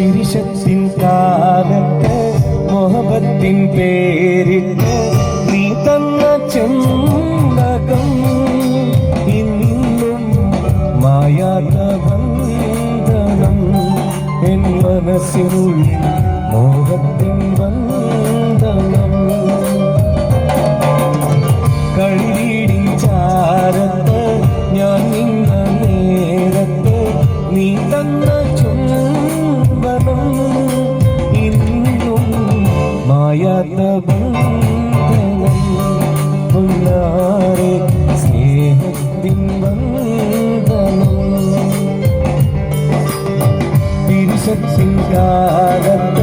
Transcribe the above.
തിരിശത്തിൻ കാലത്ത് മൊഹബത്തിൻ പേരിൽ നീ തന്ന ചുണ്ടകം ഇന്നും മായാത്ത ബന്ധനം എൻ മനസ്സിൽ മോഹത്തിൻ ബന്ധനം കളിയിടിൻ ചാരത്ത് ഞാൻ നിന്ന നേരത്ത് നീ തന്ന ചുണ്ട ബന്ധം ഇന്നും മായാത്ത ബന്ധനം പുല്ലാറെ സ്നേഹത്തിൻ ബന്ധനം തിരിശത്തിൻ കാലത്ത്